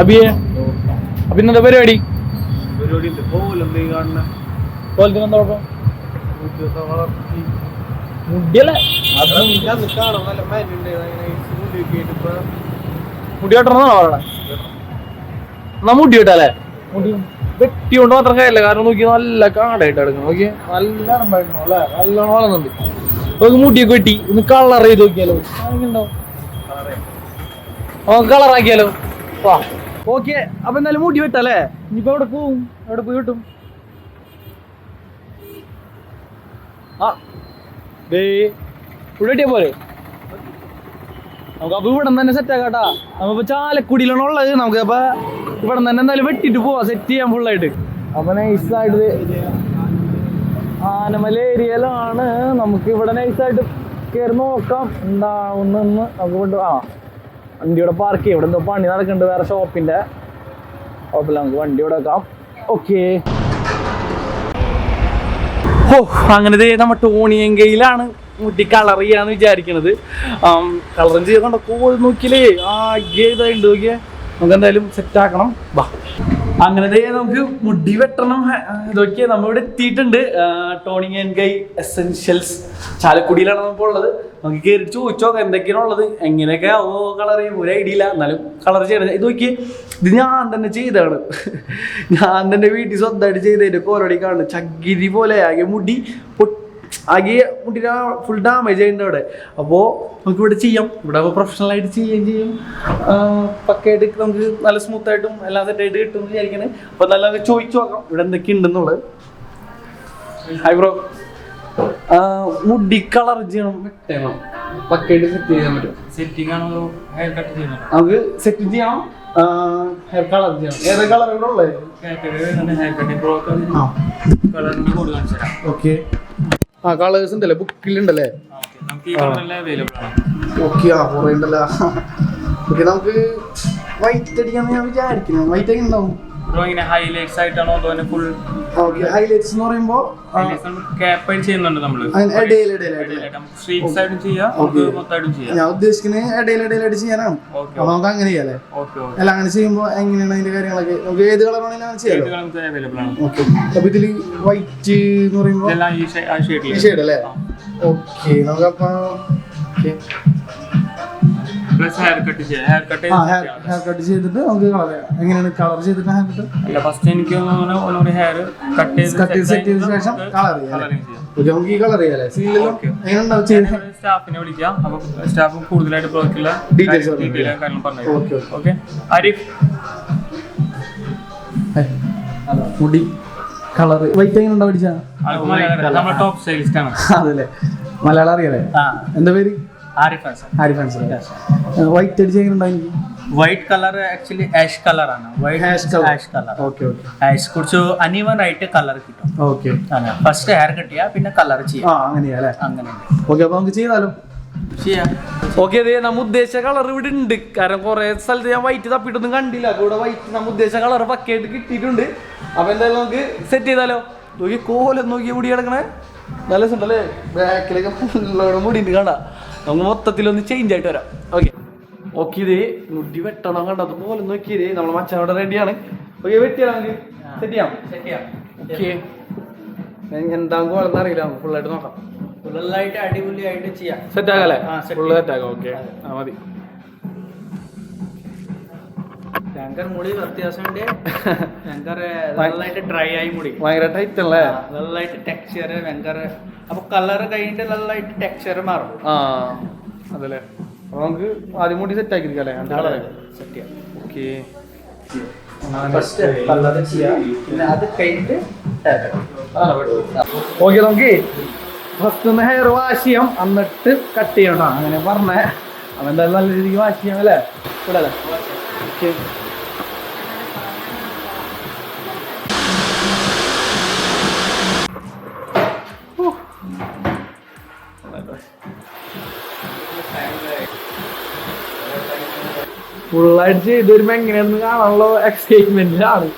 അബിയെ? അഭിനന്ദ പരിപാടി? പരിപാടി ഉണ്ട് പോലെന്തേ കാണുന്ന. കോലത്തിന് എന്താ കുഴപ്പം? വളർത്തി മുടിയല്ലേ അത് അത് കാണാം. നല്ല മുടി കേട്ട് ഇപ്പൊ. മുടി വെട്ടണമെന്നാണോ പറയണേ എന്നാ മുടി വെട്ടല്ലേ? മുടി വെട്ടി കൊണ്ട് മാത്രം കാര്യമില്ല. കാരണം നോക്കി നല്ല കാടായിട്ട് എടുക്കണം നോക്കി നല്ല അല്ലേ? നല്ലോണം വളർന്നുണ്ട്. നമുക്ക് മുടിയൊക്കെ വെട്ടി. ഒന്ന് കളർ ചെയ്ത് നോക്കിയാലോ? ഉണ്ടാവും നമുക്ക് കളറാക്കിയാലോ ഓക്കെ അപ്പൊ എന്നാലും മുടി വിട്ടല്ലേ ഇനിയിപ്പോ എവിടെ പോവും? എവിടെ പോയി വെട്ടും? ആ ദേ ഇവിടെ വെട്ടിയാ പോരെ? നമുക്ക് അപ്പൊ ഇവിടെ തന്നെ സെറ്റ് ആക്കാട്ടാ നമ്മളിപ്പോ ചാലക്കുടിയിലാണ് ഉള്ളത്. നമുക്ക് അപ്പൊ ഇവിടെ തന്നെ എന്തായാലും വെട്ടിട്ട് പോവാ. സെറ്റ് ചെയ്യാൻ ഫുള്ളായിട്ട് അപ്പൊ നൈസായിട്ട് ആനമല ഏരിയയിലാണ് നമുക്ക് ഇവിടെ നൈസായിട്ട് കയറി നോക്കാം. ഉണ്ടാവുന്നെന്ന് നമുക്ക് കൊണ്ട് ആ വണ്ടി ഇവിടെ പാർക്ക് ചെയ്യും. ഇവിടെ എന്തോ പണി നടക്കുന്നുണ്ട് വേറെ ഷോപ്പിന്റെ കുഴപ്പമില്ല നമുക്ക് വണ്ടി ഇവിടെ വെക്കാം. ഓക്കേ ഓ അങ്ങനെ നമ്മ ടോണിയങ്കയിലാണ് മുടി കളർ ചെയ്യാന്ന് വിചാരിക്കണത്. കളറും ചെയ്തോണ്ടോ നോക്കിയില്ലേ? ആകെ ഇതായിട്ട് നോക്കിയേ. നമുക്ക് എന്തായാലും സെറ്റ് ആക്കണം. വാ. അങ്ങനെ നമുക്ക് മുടി വെട്ടണം ഇതൊക്കെ നമ്മൾ ഇവിടെ എത്തിയിട്ടുണ്ട്. ടോണിങ് ആൻഡ് ഗൈ എസെൻഷ്യൽസ് ചാലക്കുടിയിലാണ് നമുക്ക് ഉള്ളത്. നമുക്ക് കയറി ചോദിച്ചോ എന്തൊക്കെയാണ് ഉള്ളത്? എങ്ങനെയൊക്കെ ഓ കളർ ചെയ്യും ഒരു ഐഡിയ ഇല്ല. എന്നാലും കളർ ചെയ്യണം. ഇത് നോക്കി ഇത് ഞാൻ തന്നെ ചെയ്തതാണ്. ഞാൻ തന്നെ വീട്ടിൽ സ്വന്തമായിട്ട് ചെയ്തതിന്റെ കോലടി കാണുന്നു. ചകിരി പോലെ ആകെ മുടി പൊട്ടി ആകെ മുട്ടിന് ഫുൾ ഡാമേജ് ആയിട്ടുണ്ട് അവിടെ. അപ്പോൾ നമുക്ക് ഇവിടെ ചെയ്യാം. ഇവിടെ പ്രൊഫഷണൽ ആയിട്ട് ചെയ്യുകയും ചെയ്യും. പക്കയായിട്ട് നമുക്ക് നല്ല സ്മൂത്ത് ആയിട്ടും എല്ലാം സെറ്റ് ആയിട്ട് കിട്ടും എന്ന് വിചാരിക്കണേ. അപ്പോൾ നല്ല ചോദിച്ചു നോക്കാം. ഇവിടെ എന്തൊക്കെ ഉണ്ടെന്നുള്ളത് ഹായ് ബ്രോ മുടി കളർ ചെയ്യണം. വെട്ടണം പക്കയായിട്ട് സെറ്റ് ചെയ്യാൻ പറ്റും. സെറ്റിംഗ് ആണോ ഹെയർ കട്ട് ചെയ്യണം. നമുക്ക് സെറ്റ് ചെയ്യണം. ഹെയർ കളർ ചെയ്യണം. ഏത് കളർ ഇവിടെ ഉള്ളത്? ഓക്കെ ആ കളേഴ്സ് ഉണ്ടല്ലേ? ബുക്കിലുണ്ടല്ലേ ഓക്കെ ആ കുറേ ഉണ്ടല്ലോ. ഓക്കെ നമുക്ക് വൈറ്റ് അടിക്കാന്ന് ഞാൻ വിചാരിക്കുന്നു. വൈറ്റ് ഒക്കെ ഉണ്ടാവും. ഹൈലൈറ്റ്സ് ആയിട്ടാണോ അതോ ഫുൾ ഓക്കെ ഹൈലൈറ്റ്സ് എന്ന് പറയുമ്പോൾ ക്യാപ്പ് ചെയ്യുന്നുണ്ട് ഇടയിലായിട്ട് സ്ട്രീറ്റ്സ് ആയിട്ടും ചെയ്യാം. നമുക്ക് മൊത്തമായിട്ടും ചെയ്യാം. ഞാൻ ഉദ്ദേശിക്കുന്നത് ഇടയിൽ ഇടയിലായിട്ട് ചെയ്യാനാണ്. അപ്പൊ നമുക്ക് അങ്ങനെ ചെയ്യാല്ലേ അല്ല? അങ്ങനെ ചെയ്യുമ്പോൾ എങ്ങനെയാണ് അതിന്റെ കാര്യങ്ങളൊക്കെ? നമുക്ക് ഏത് അങ്ങനെ ചെയ്യാലോ? നമുക്ക് അവൈലബിൾ ആണ്. ഓക്കെ അപ്പൊ ഇതിൽ വൈറ്റ് എന്ന് പറയുമ്പോൾ ഈ ഷെയ്ഡ് അല്ലേ? ഓക്കെ നമുക്കപ്പോ ഓക്കെ പ്ലസ് ഹെയർ കട്ട് ചെയ്യാം. ഹെയർ കട്ട് ആ ഹെയർ ഹെയർ കട്ട് ചെയ്തിട്ട് നമുക്ക് കളയാം എങ്ങനെയാണ് കളർ ചെയ്തിട്ട് ഹെയർ കട്ട് അല്ല ഫസ്റ്റ് എനിക്ക് ഒന്നുകൂടി ഹെയർ കട്ട് ചെയ്ത് കട്ട് ചെയ്ത് സെറ്റ് ചെയ്ത ശേഷം കളർ ചെയ്യാം നമുക്ക് ഈ കളർ സ്റ്റാഫിനെ വിളിക്കാം. അപ്പൊ സ്റ്റാഫ് കൂടുതലായിട്ട് പറഞ്ഞു ഡീറ്റെയിൽ കാര്യങ്ങൾ പറഞ്ഞു ഓക്കെ ഓക്കെ ഓക്കെ ആരിഫ് മുടി കളർ വൈറ്റ് എങ്ങനെ പഠിച്ചാ ടോപ്പ് സ്റ്റൈലിസ്റ്റ് ആണ്. അതല്ലേ? മലയാളം അറിയാലേ ആ. എന്താ പേര്? ആരിഫ് ഫാൻസ് വൈറ്റ് അടിച്ച് white colour actually ash colour ആണ്. White. Ash colour okay okay ash കുറച്ച് അനീവൻ ആയിട്ട് കളർ കിട്ടും. ഓക്കെ ഫസ്റ്റ് ഹെയർ കട്ട് ചെയ്യാം പിന്നെ കളർ ആ ചെയ്യാം. അങ്ങനെയാ അല്ലേ അങ്ങനെ. ഓക്കെ അപ്പൊ നമുക്ക് ചെയ്താലോ? ചെയ്യാം. ഓക്കെ അതെ നമ്മ ഉദ്ദേശിച്ച കളർ ഇവിടെ ഉണ്ട്. കാരണം കുറെ സ്ഥലത്ത് ഞാൻ വൈറ്റ് തപ്പിട്ടൊന്നും കണ്ടില്ല. അപ്പൊ ഇവിടെ വൈറ്റ് നമ്മ ഉദ്ദേശിച്ച കളർ പക്കയായിട്ട് കിട്ടിയിട്ടുണ്ട്. അപ്പൊ എന്തായാലും നമുക്ക് സെറ്റ് ചെയ്താലോ? നോക്കി കോലം നോക്കി മുടി കിടക്കണേ. നല്ല രസമുണ്ടല്ലേ? ബാക്കിലൊക്കെ മുടി ഉണ്ട് കാണാ. നമുക്ക് മൊത്തത്തിലൊന്ന് ചേഞ്ച് ആയിട്ട് വരാം. ഓക്കെ ഓക്കെ ഇതേ മുടി വെട്ടണം കണ്ടത് പോലെ നോക്കിയതേ നമ്മളെ മച്ചനോട് റെഡിയാണ് ഓക്കെ വെട്ടിയാ നമുക്ക്? സെറ്റ് ചെയ്യാം. സെറ്റ് ചെയ്യാം. ഓക്കെ അറിയില്ല. നമുക്ക് ഫുള്ളായിട്ട് നോക്കാം. ഫുള്ളായിട്ട് അടിപൊളിയായിട്ട് ചെയ്യാം. സെറ്റ് ആകാല്ലേ? ഫുള്ള് സെറ്റ് ആകാം. ഓക്കെ ആ മതി. മുടി വ്യത്യാസമുണ്ട് ഭയങ്കര നന്നായിട്ട് ഡ്രൈ ആയി മുടി. ഭയങ്കര ടൈറ്റ് അല്ലേ? ആ, നന്നായിട്ട് ടെക്സ്ചർ ഭയങ്കര അപ്പൊ കളർ കഴിഞ്ഞിട്ട് ടെക്സ്ചർ മാറും. ആ അതല്ലേ? നമുക്ക് ആദ്യം കൂടി സെറ്റ് ആക്കിയിരിക്കാം അല്ലേ? കളറ്. സെറ്റ് ചെയ്യാം. ഓക്കെ ഓക്കെ നമുക്ക് ഫസ്റ്റ് ഒന്ന് ഹെയർ വാഷ് ചെയ്യാം. എന്നിട്ട് കട്ട് ചെയ്യണം അങ്ങനെ പറഞ്ഞേ അവൻ എന്തായാലും നല്ല രീതിക്ക് വാഷ് ചെയ്യാം അല്ലേ? ഇവിടെ അല്ലേ ഓക്കെ ഫുള്ളായിട്ട് ചെയ്ത് വരുമ്പോ എങ്ങനെയാണെന്ന് കാണാനുള്ള എക്സൈറ്റ്മെന്റിലാണ്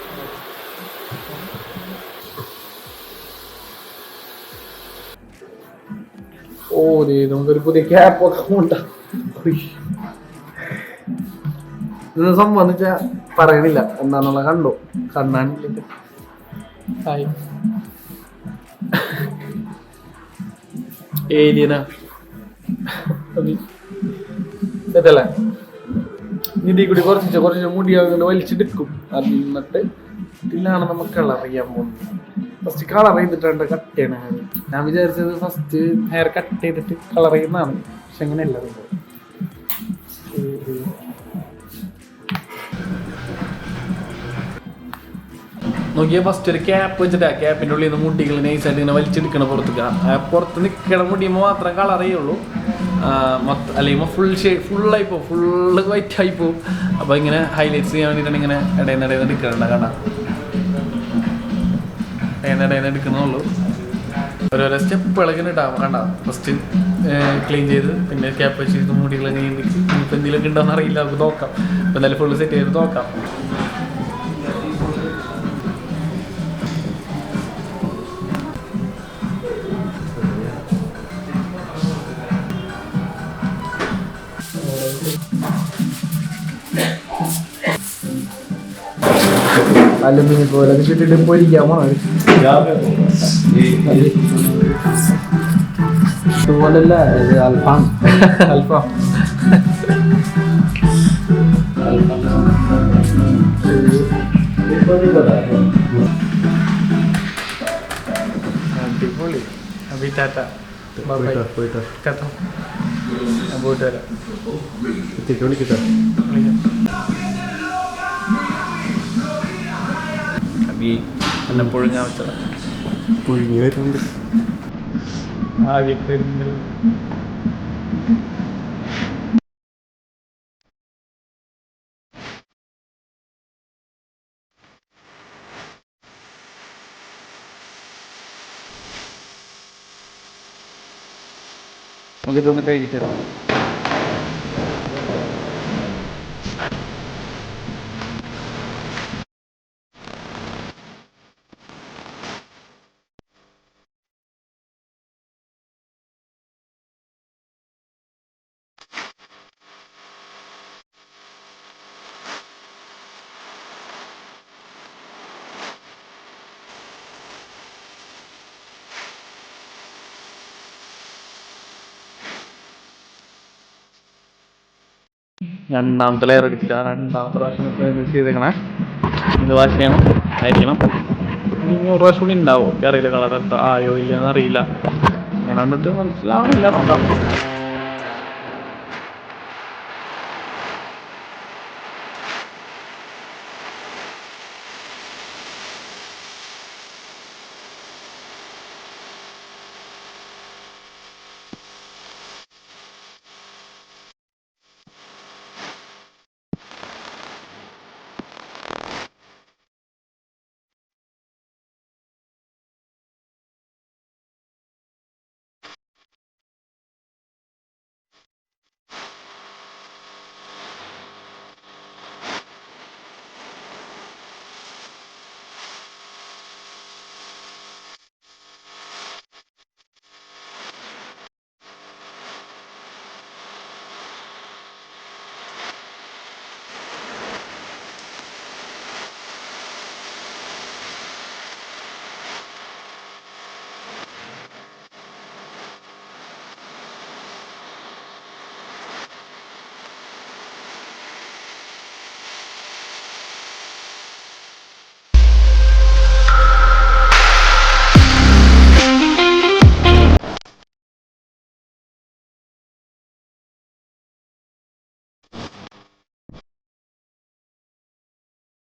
ഓ ദേ നമുക്കൊരു പുതിയ ക്യാപ്പ് ഒക്കെ ഉണ്ടാ ഇത് സംഭവം വെച്ചാ പറയണില്ല. എന്താന്നുള്ള കണ്ടു. കണ്ണാനില്ല ഏലിയനാ സെറ്റല്ലേ ഇതിൽ കൂടി കുറച്ച് കുറച്ച് മുടി അങ്ങനെ വലിച്ചെടുക്കും. എന്നിട്ട് ഇതിലാണ് നമുക്ക് കളർ ചെയ്യാൻ പോകുന്നത്. ഫസ്റ്റ് കളർ ചെയ്തിട്ടുണ്ട് കട്ട് ചെയ്യണ ഞാൻ വിചാരിച്ചത് ഫസ്റ്റ് ഹെയർ കട്ട് ചെയ്തിട്ട് കളർ ചെയ്യുന്നതാണ്. പക്ഷെ അങ്ങനെയല്ല. നോക്കിയാൽ ഫസ്റ്റ് ഒരു ക്യാപ്പ് വെച്ചിട്ട് ആ ക്യാപ്പിന്റെ ഉള്ളിൽ നിന്ന് മുടികൾ നൈസായിട്ട് ഇങ്ങനെ വലിച്ചെടുക്കണം പുറത്തേക്ക് ആ പുറത്ത് നിൽക്കണ മുടിയുമ്പോൾ മാത്രം കളർ ചെയ്യുള്ളൂ. മൊത്തം അല്ലെങ്കിൽ ഫുൾ ഷേ ഫുള്ളായി പോകും ഫുള്ള് വൈറ്റ് ആയി പോകും അപ്പോൾ ഇങ്ങനെ ഹൈലൈറ്റ്സ് ചെയ്യാൻ വേണ്ടിയിട്ടാണ് ഇങ്ങനെ ഇടയിൽ ഇടയിൽ എടുക്കണ്ട കണ്ട? ഇടയിൽ ഇടയിൽ എടുക്കുന്നുള്ളൂ ഓരോരോ സ്റ്റെപ്പുകളൊക്കെ ഇടാം കണ്ട? ഫസ്റ്റ് ക്ലീൻ ചെയ്ത് പിന്നെ ക്യാപ്പ് വെച്ച് മുടികളൊക്കെ ഇനിയിപ്പോൾ എന്തെങ്കിലുമൊക്കെ ഉണ്ടോയെന്ന് അറിയില്ല നമുക്ക് നോക്കാം. ഇപ്പം എന്തായാലും ഫുള്ള് സെറ്റ് ചെയ്ത് നോക്കാം. അലുമിനിയം പോലെ ചുറ്റിട്ട് പൊരിക്കാൻ പോണോ? ഇതുപോലല്ല ഇത് അൽഫാം. അല്പം അടിപൊളി. അഭി ടാറ്റ. പോയിട്ട് കഥ ഞാൻ പോയിട്ട് വരാം. വിളിക്കട്ടെ എന്നെ പുഴുങ്ങാൻ വെച്ചത് പുഴുങ്ങി വരുന്നുണ്ട്. ആ വ്യക്തി നമുക്ക് ഇതൊന്ന് കഴിച്ചിട്ട് രണ്ടാമത്തെ ലെയർ ആ രണ്ടാമത്തെ പ്രാവശ്യം ചെയ്തേക്കണേ. ഇത് വാഷ് ചെയ്യണം ആയിരിക്കണം ഇനി ഒരു പ്രാവശ്യം കൂടി ഉണ്ടാവും. അറിയില്ല കളർ എത്ര ആയോ ഇല്ലെന്ന് അറിയില്ല. ഞാൻ കണ്ടിട്ട് മനസ്സിലാവുന്നില്ല നോക്കാം.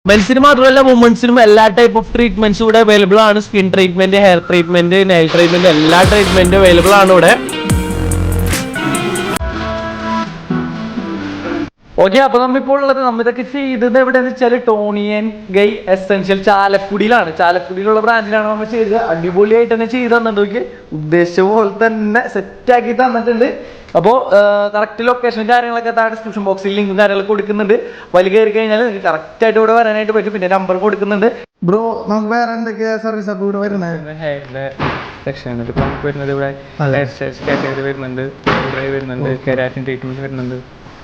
മെൻസിന് മാത്രമല്ല വുമൻസിനും എല്ലാ ടൈപ്പ് ഓഫ് ട്രീറ്റ്മെന്റ്സും ഇവിടെ അവൈലബിൾ ആണ്. Skin treatment hair treatment nail treatment എല്ലാ ട്രീറ്റ്മെന്റും അവൈലബിൾ ആണ് ഇവിടെ. ഓക്കെ അപ്പൊ നമ്മളിപ്പോൾ ഉള്ളത് നമ്മ ഇതൊക്കെ ചെയ്തത് എവിടെയെന്ന് വെച്ചാൽ ടോണിയൻ ഗൈ എസെൻഷ്യൽ ചാലക്കുടിയിലാണ്. ചാലക്കുടിയിലുള്ള ബ്രാൻഡിലാണ് നമ്മൾ ചെയ്തത്. അടിപൊളിയായിട്ട് തന്നെ ചെയ്ത് തന്നിട്ടുണ്ട്. നോക്കി ഉദ്ദേശിച്ച പോലെ തന്നെ സെറ്റ് ആക്കി തന്നിട്ടുണ്ട്. അപ്പോൾ കറക്റ്റ് ലൊക്കേഷൻ കാര്യങ്ങളൊക്കെ താഴെ ഡിസ്ക്രിപ്ഷൻ ബോക്സിൽ ലിങ്കും കാര്യങ്ങളൊക്കെ കൊടുക്കുന്നുണ്ട്. വലിയ കയറി കഴിഞ്ഞാൽ നിങ്ങൾക്ക് കറക്റ്റ് ആയിട്ട് ഇവിടെ വരാനായിട്ട് പറ്റും. പിന്നെ നമ്പർ കൊടുക്കുന്നുണ്ട്. ബ്രോ നമുക്ക് വേറെ എന്തൊക്കെയാ സർവീസ് ഒക്കെ ഇവിടെ വരുന്നത് ഹെയറിന്റെ സെക്ഷൻ നമുക്ക് വരുന്നത് ഇവിടെ ഹെയർ കാറ്റഗറി വരുന്നുണ്ട് ഡ്രൈ വരുന്നുണ്ട് കെരാറ്റിൻ ട്രീറ്റ്മെന്റ് വരുന്നുണ്ട്.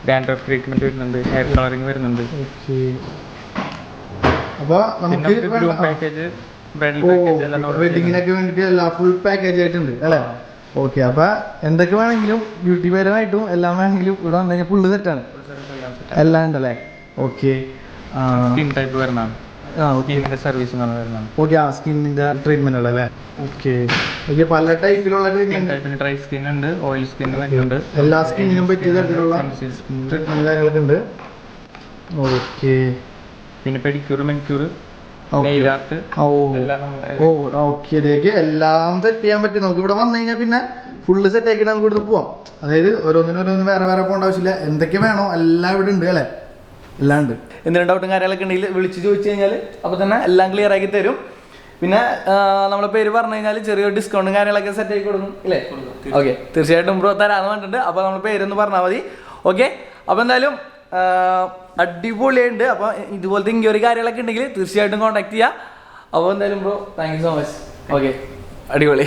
ഡാൻഡ്രഫ് ട്രീറ്റ്മെന്റ് വരുന്നുണ്ട് ഹെയർ കളറിങ് വരുന്നുണ്ട്. ഓക്കെ അപ്പൊ നമുക്ക് ഗ്രൂപ്പ് പാക്കേജ് വെഡിങ്ങിനൊക്കെ എല്ലാ ഫുൾ പാക്കേജ് ആയിട്ടുണ്ട് അല്ലേ? ഓക്കെ അപ്പൊ എന്തൊക്കെ വേണമെങ്കിലും ബ്യൂട്ടി പരമായിട്ടും എല്ലാം വേണമെങ്കിലും ഇവിടെ വന്നു കഴിഞ്ഞാൽ ഫുള്ള് സെറ്റാണ് എല്ലാം ഉണ്ടല്ലേ? ഓക്കെ സ്കിൻ ടൈപ്പ് ഓക്കെ സ്കിന്നിന്റെ സർവീസ് വരുന്നതാണ്. ഓക്കെ ആ സ്കിന്നിന്റെ ട്രീറ്റ്മെന്റ് ഓക്കെ ഓക്കെ പല ടൈപ്പിലുള്ള ട്രീറ്റ്മെന്റ് ഡ്രൈ സ്കിൻ ഉണ്ട് ഓയിൽ സ്കിൻ ഉണ്ട് എല്ലാ സ്കിന്നിനും പറ്റിയ തരത്തിലുള്ള ട്രീറ്റ്മെന്റ് കാര്യങ്ങളൊക്കെ ഉണ്ട്. ഓക്കെ പിന്നെ പെഡിക്യൂർ മെനിക്യൂർ ഓക്കെ എല്ലാം സെറ്റ് ചെയ്യാൻ പറ്റും. നമുക്ക് ഇവിടെ വന്നു കഴിഞ്ഞാൽ പിന്നെ ഫുള്ള് സെറ്റ് ആക്കി നമുക്ക് ഇവിടെ പോവാം. അതായത് ഓരോന്നിനും ഓരോന്നും വേറെ വേറെ പോകേണ്ട ആവശ്യമില്ല. എന്തൊക്കെ വേണോ എല്ലാം ഇവിടെ ഉണ്ട് അല്ലേ? എല്ലാം ഉണ്ട് എന്തെങ്കിലും ഡൗട്ടും കാര്യങ്ങളൊക്കെ ഉണ്ടെങ്കിൽ വിളിച്ച് ചോദിച്ചു കഴിഞ്ഞാൽ അപ്പോൾ തന്നെ എല്ലാം ക്ലിയർ ആക്കി തരും. പിന്നെ നമ്മളെ പേര് പറഞ്ഞു കഴിഞ്ഞാൽ ചെറിയൊരു ഡിസ്കൗണ്ടും കാര്യങ്ങളൊക്കെ സെറ്റ് ആക്കി കൊടുക്കും അല്ലേ ഓക്കെ തീർച്ചയായിട്ടും ബ്രോ തരാന്ന് പറഞ്ഞിട്ടുണ്ട്. അപ്പോൾ നമ്മൾ പേരൊന്ന് പറഞ്ഞാൽ മതി. ഓക്കെ അപ്പോൾ എന്തായാലും അടിപൊളിയുണ്ട് അപ്പോൾ ഇതുപോലത്തെ ഇങ്ങനെ കാര്യങ്ങളൊക്കെ ഉണ്ടെങ്കിൽ തീർച്ചയായിട്ടും കോൺടാക്ട് ചെയ്യുക അപ്പോൾ എന്തായാലും bro thank you so much okay അടിപൊളി.